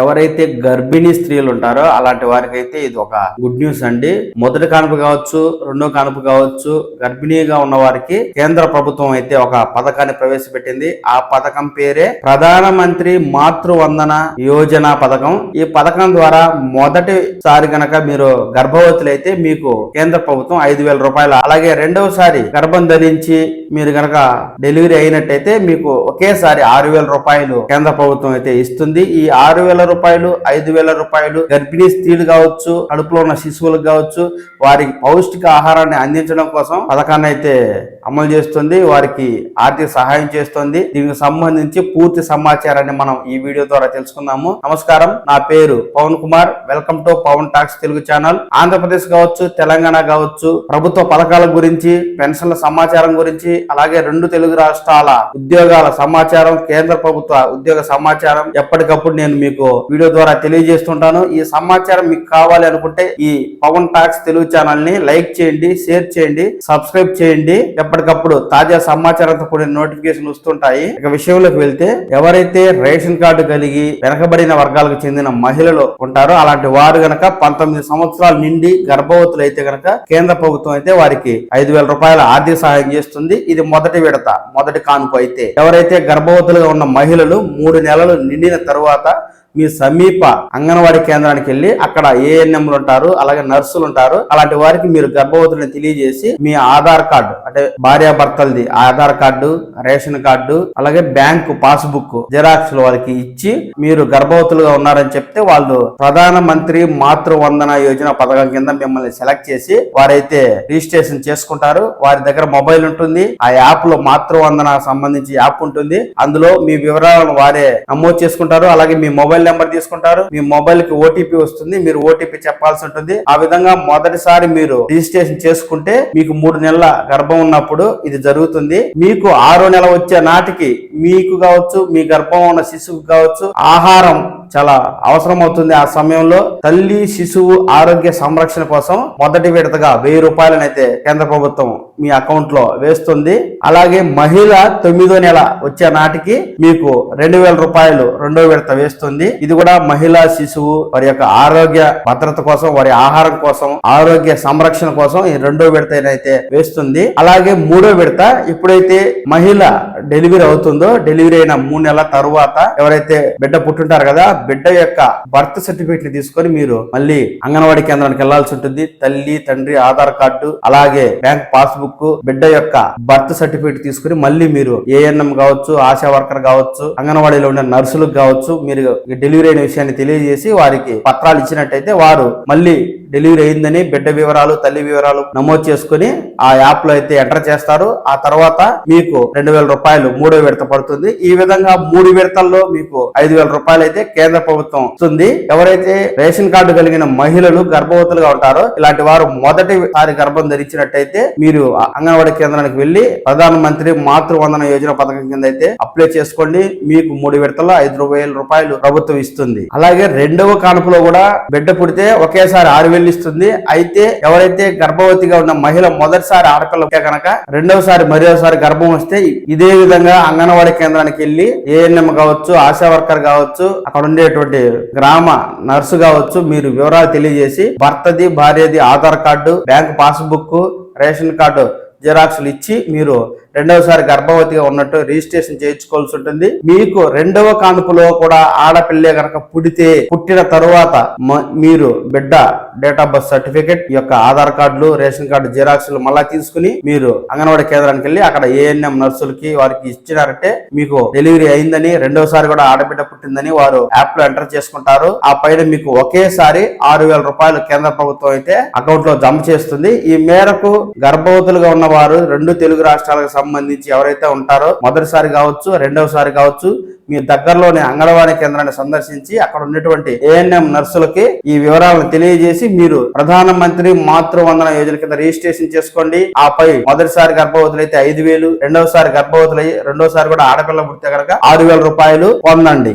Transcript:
ఎవరైతే గర్భిణీ స్త్రీలు ఉంటారో అలాంటి వారికి అయితే ఇది ఒక గుడ్ న్యూస్ అండి. మొదటి కానుపు కావచ్చు రెండో కానుపు కావచ్చు గర్భిణీగా ఉన్న వారికి కేంద్ర ప్రభుత్వం అయితే ఒక పథకాన్ని ప్రవేశపెట్టింది. ఆ పథకం పేరే ప్రధాన మంత్రి మాతృ వందన యోజన పథకం. ఈ పథకం ద్వారా మొదటిసారి గనక మీరు గర్భవతులైతే మీకు కేంద్ర ప్రభుత్వం ఐదు వేల రూపాయలు. అలాగే రెండవసారి గర్భం ధరించి మీరు గనక డెలివరీ అయినట్టయితే మీకు ఒకేసారి ఆరు వేల రూపాయలు కేంద్ర ప్రభుత్వం అయితే ఇస్తుంది. ఈ ఆరు వేల రూపాయలు ఐదు వేల రూపాయలు గర్భిణీ స్త్రీలు కావచ్చు కడుపులో ఉన్న శిశువులకు కావచ్చు వారికి పౌష్టిక ఆహారాన్ని అందించడం కోసం పథకాన్ని అయితే అమలు చేస్తుంది వారికి ఆర్థిక సహాయం చేస్తుంది. దీనికి సంబంధించి పూర్తి సమాచారాన్ని మనం ఈ వీడియో ద్వారా తెలుసుకుందాము. నమస్కారం నా పేరు Pavan Kumar. Welcome to Pavan talks Telugu channel. Andhra Pradesh కావచ్చు తెలంగాణ కావచ్చు ప్రభుత్వ పథకాల గురించి పెన్షన్ల సమాచారం గురించి అలాగే రెండు తెలుగు రాష్ట్రాల ఉద్యోగాల సమాచారం కేంద్ర ప్రభుత్వ ఉద్యోగ సమాచారం ఎప్పటికప్పుడు నేను మీకు వీడియో ద్వారా తెలియజేస్తుంటాను. ఈ సమాచారం మీకు కావాలి అనుకుంటే ఈ పవన్ టాక్స్ తెలుగు ఛానల్ని లైక్ చేయండి షేర్ చేయండి సబ్స్క్రైబ్ చేయండి. ఎప్పటికప్పుడు తాజా సమాచారంతో కూడిన నోటిఫికేషన్ వస్తుంటాయి. ఇక విషయంలోకి వెళ్తే ఎవరైతే రేషన్ కార్డు కలిగి వెనకబడిన వర్గాలకు చెందిన మహిళలు ఉంటారో అలాంటి వారు గనక పంతొమ్మిది సంవత్సరాల నిండి గర్భవతులు అయితే గనక కేంద్ర ప్రభుత్వం అయితే వారికి ఐదు వేల రూపాయల ఆర్థిక సహాయం చేస్తుంది. ఇది మొదటి విడత మొదటి కానుక అయితే. ఎవరైతే గర్భవతులుగా ఉన్న మహిళలు మూడు నెలలు నిండిన తరువాత మీ సమీప అంగన్వాడీ కేంద్రానికి వెళ్ళి అక్కడ ఏఎన్ఎంలు ఉంటారు అలాగే నర్సులు ఉంటారు. అలాంటి వారికి మీరు గర్భవతులను తెలియజేసి మీ ఆధార్ కార్డు అంటే భార్యాభర్తలది ఆధార్ కార్డు రేషన్ కార్డు అలాగే బ్యాంకు పాస్బుక్ జిరాక్స్ వారికి ఇచ్చి మీరు గర్భవతులుగా ఉన్నారని చెప్తే వాళ్ళు ప్రధాన మంత్రి మాతృ వందన యోజన పథకం కింద మిమ్మల్ని సెలెక్ట్ చేసి వారైతే రిజిస్ట్రేషన్ చేసుకుంటారు. వారి దగ్గర మొబైల్ ఉంటుంది. ఆ యాప్లో మాతృ వందన సంబంధించి యాప్ ఉంటుంది. అందులో మీ వివరాలను వారే నమోదు చేసుకుంటారు. అలాగే మీ మొబైల్ నెంబర్ తీసుకుంటారు. మీ మొబైల్కి ఓటీపీ వస్తుంది. మీరు ఓటీపీ చెప్పాల్సి ఉంటుంది. ఆ విధంగా మొదటిసారి మీరు రిజిస్ట్రేషన్ చేసుకుంటే మీకు మూడు నెలల గర్భం ఉన్నప్పుడు ఇది జరుగుతుంది. మీకు ఆరో నెల వచ్చే నాటికి మీకు కావచ్చు మీ గర్భం ఉన్న శిశువుకు కావచ్చు ఆహారం చాలా అవసరం అవుతుంది ఆ సమయంలో. తల్లి శిశువు ఆరోగ్య సంరక్షణ కోసం మొదటి విడతగా వెయ్యి రూపాయలనైతే కేంద్ర ప్రభుత్వం మీ అకౌంట్లో వేస్తుంది. అలాగే మహిళ తొమ్మిదో నెల వచ్చే నాటికి మీకు రెండు వేల రూపాయలు రెండో విడత వేస్తుంది. ఇది కూడా మహిళా శిశువు వారి యొక్క ఆరోగ్య భద్రత కోసం వారి ఆహారం కోసం ఆరోగ్య సంరక్షణ కోసం ఈ రెండో విడత అయితే వేస్తుంది. అలాగే మూడో విడత ఇప్పుడైతే మహిళ డెలివరీ అవుతుందో డెలివరీ అయిన మూడు నెలల తరువాత ఎవరైతే బిడ్డ పుట్టుంటారు కదా బిడ్డ యొక్క బర్త్ సర్టిఫికేట్ తీసుకొని మీరు మళ్ళీ అంగన్వాడీ కేంద్రానికి వెళ్ళాల్సి ఉంటుంది. తల్లి తండ్రి ఆధార్ కార్డు అలాగే బ్యాంక్ పాస్బుక్ బిడ్డ యొక్క బర్త్ సర్టిఫికేట్ తీసుకుని మళ్ళీ మీరు ఏఎన్ఎం కావచ్చు ఆశా వర్కర్ కావచ్చు అంగన్వాడీలో ఉండే నర్సులకు కావచ్చు మీరు డెలివరీ అయిన విషయాన్ని తెలియజేసి వారికి పత్రాలు ఇచ్చినట్టయితే వారు మళ్ళీ డెలివరీ అయిందని బిడ్డ వివరాలు తల్లి వివరాలు నమోదు చేసుకుని ఆ యాప్లో అయితే ఎంటర్ చేస్తారు. ఆ తర్వాత మీకు రెండు వేల రూపాయలు మూడో విడత పడుతుంది. ఈ విధంగా మూడు విడతల్లో మీకు ఐదు వేల రూపాయలు అయితే కేంద్ర ప్రభుత్వం ఇస్తుంది ఎవరైతే రేషన్ కార్డు కలిగిన మహిళలు గర్భవతులుగా ఉంటారో ఇలాంటి వారు మొదటిసారి గర్భం ధరించినట్టయితే మీరు అంగన్వాడి అంగన్వాడీ కేంద్రానికి వెళ్ళి ప్రధాన మంత్రి మాతృ వందన యోజన పథకం కింద అయితే అప్లై చేసుకోండి. మీకు మూడు విడతల ఐదు వేల రూపాయలు ప్రభుత్వం ఇస్తుంది. అలాగే రెండవ కానుపులో కూడా బిడ్డ పుడితే ఒకేసారి ఆరు వేలు ఇస్తుంది. అయితే ఎవరైతే గర్భవతిగా ఉన్న మహిళ మొదటిసారి ఆడపిల్ల కనుక రెండవసారి మరోసారి గర్భం వస్తే ఇదే విధంగా అంగన్వాడీ కేంద్రానికి వెళ్ళి ఏఎన్ఎం కావచ్చు ఆశా వర్కర్ కావచ్చు అక్కడ ఉండే ఉండేటువంటి గ్రామ నర్సు కావచ్చు మీరు వివరాలు తెలియజేసి భర్తది భార్యది Aadhaar card bank passbook ration card జిరాక్స్లు ఇచ్చి మీరు రెండవసారి గర్భవతిగా ఉన్నట్టు రిజిస్ట్రేషన్ చేయించుకోవాల్సి ఉంటుంది. మీకు రెండవ కానుపులో కూడా ఆడపిల్లే గనక పుడితే పుట్టిన తరువాత మ- మీరు బిడ్డ డేట్ ఆఫ్ బర్త్ సర్టిఫికేట్ యొక్క ఆధార్ కార్డులు రేషన్ కార్డు జిరాక్స్లు మళ్ళా తీసుకుని మీరు అంగన్వాడీ కేంద్రానికి వెళ్ళి అక్కడ ఏఎన్ఎం నర్సులకి వారికి ఇచ్చినారంటే మీకు డెలివరీ అయిందని రెండోసారి కూడా ఆడబిడ్డ పుట్టిందని వారు యాప్లో ఎంటర్ చేసుకుంటారు. ఆ పైన మీకు ఒకేసారి ఆరు వేల రూపాయలు కేంద్ర ప్రభుత్వం అయితే అకౌంట్లో జమ చేస్తుంది. ఈ మేరకు గర్భవతులుగా ఉన్న వారు రెండు తెలుగు రాష్ట్రాలకు సంబంధించి ఎవరైతే ఉంటారో మొదటిసారి కావచ్చు రెండవసారి కావచ్చు మీ దగ్గరలోని అంగన్వాడీ కేంద్రాన్ని సందర్శించి అక్కడ ఉన్నటువంటి ఏఎన్ఎం నర్సులకి ఈ వివరాలను తెలియజేసి మీరు ప్రధాన మంత్రి మాతృ వందన యోజన కింద రిజిస్ట్రేషన్ చేసుకోండి. ఆపై మొదటిసారి గర్భవతులైతే ఐదు వేలు రెండవసారి గర్భవతులై రెండోసారి కూడా ఆడపిల్ల పుడితే కనుక ఆరు వేల రూపాయలు పొందండి.